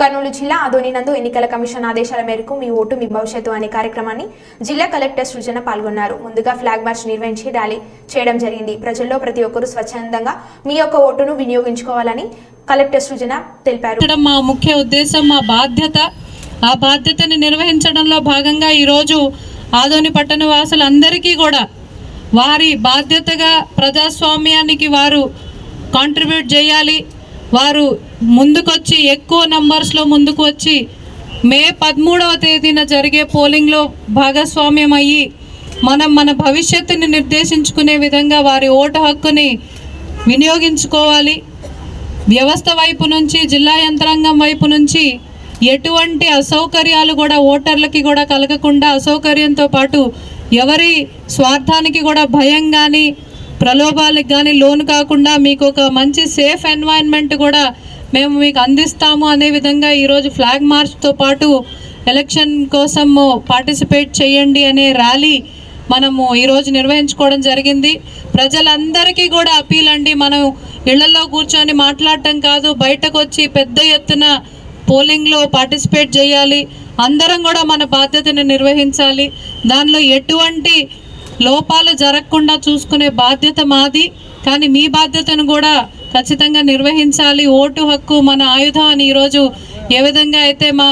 కర్నూలు జిల్లా ఆదోని నందు ఎన్నికల కమిషన్ ఆదేశాల మేరకు మీ ఓటు మీ భవిష్యత్తు అనే కార్యక్రమాన్ని జిల్లా కలెక్టర్ సృజన పాల్గొన్నారు. ముందుగా ఫ్లాగ్ మార్చ్ నిర్వహించి ర్యాలీ చేయడం జరిగింది. ప్రజల్లో ప్రతి ఒక్కరూ స్వచ్ఛందంగా మీ యొక్క ఓటును వినియోగించుకోవాలని కలెక్టర్ సృజన తెలిపారు. మా ముఖ్య ఉద్దేశం మా బాధ్యత. ఆ బాధ్యతని నిర్వహించడంలో భాగంగా ఈరోజు ఆదోని పట్టణ వాసులందరికీ కూడా వారి బాధ్యతగా ప్రజాస్వామ్యానికి వారు కాంట్రిబ్యూట్ చేయాలి. వారు ముందుకొచ్చి ఎక్కువ నంబర్స్లో ముందుకు వచ్చి మే పదమూడవ తేదీన జరిగే పోలింగ్లో భాగస్వామ్యం అయ్యి మనం మన భవిష్యత్తుని నిర్దేశించుకునే విధంగా వారి ఓటు హక్కుని వినియోగించుకోవాలి. వ్యవస్థ వైపు నుంచి జిల్లా యంత్రాంగం వైపు నుంచి ఎటువంటి అసౌకర్యాలు కూడా ఓటర్లకి కూడా కలగకుండా అసౌకర్యంతో పాటు ఎవరి స్వార్థానికి కూడా భయం కానీ ప్రలోభాలకు కానీ లోను కాకుండా మీకు ఒక మంచి సేఫ్ ఎన్వైరన్మెంట్ కూడా మేము మీకు అందిస్తాము. అనే విధంగా ఈరోజు ఫ్లాగ్ మార్చ్తో పాటు ఎలక్షన్ కోసం పార్టిసిపేట్ చేయండి అనే ర్యాలీ మనము ఈరోజు నిర్వహించుకోవడం జరిగింది. ప్రజలందరికీ కూడా అపీల్ అండి. మనం ఇళ్ళలో కూర్చొని మాట్లాడటం కాదు బయటకు వచ్చి పెద్ద ఎత్తున పోలింగ్లో పార్టిసిపేట్ చేయాలి. అందరం కూడా మన బాధ్యతను నిర్వహించాలి. దానిలో ఎటువంటి లోపాలు జరగకుండా చూసుకునే బాధ్యత మాది కానీ మీ బాధ్యతను కూడా ఖచ్చితంగా నిర్వహించాలి. ఓటు హక్కు మన ఆయుధం అని ఈరోజు ఏ విధంగా అయితే మా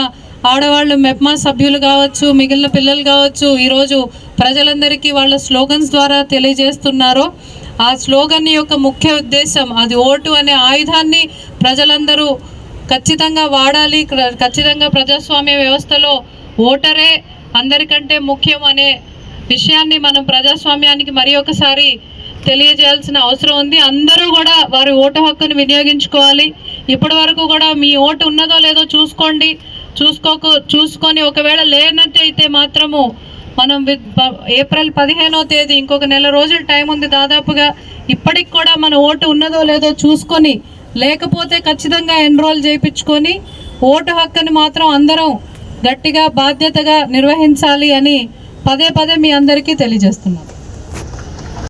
ఆడవాళ్ళు మెప్మా సభ్యులు కావచ్చు మిగిలిన పిల్లలు కావచ్చు ఈరోజు ప్రజలందరికీ వాళ్ళ స్లోగన్స్ ద్వారా తెలియజేస్తున్నారో ఆ స్లోగన్ యొక్క ముఖ్య ఉద్దేశం అది ఓటు అనే ఆయుధాన్ని ప్రజలందరూ ఖచ్చితంగా వాడాలి. ఖచ్చితంగా ప్రజాస్వామ్య వ్యవస్థలో ఓటరే అందరికంటే ముఖ్యం అనే విషయాన్ని మనం ప్రజాస్వామ్యానికి మరి ఒకసారి తెలియజేయాల్సిన అవసరం ఉంది. అందరూ కూడా వారి ఓటు హక్కును వినియోగించుకోవాలి. ఇప్పటి వరకు కూడా మీ ఓటు ఉన్నదో లేదో చూసుకోండి. చూసుకోక చూసుకొని ఒకవేళ లేనట్టయితే మాత్రము మనం విత్- ఏప్రిల్ పదిహేనో తేదీ ఇంకొక నెల రోజుల టైం ఉంది దాదాపుగా. ఇప్పటికి కూడా మన ఓటు ఉన్నదో లేదో చూసుకొని లేకపోతే ఖచ్చితంగా ఎన్రోల్ చేయించుకొని ఓటు హక్కుని మాత్రం అందరం గట్టిగా బాధ్యతగా నిర్వహించాలి అని పదే పదే మీ అందరికీ తెలియజేస్తున్నాను.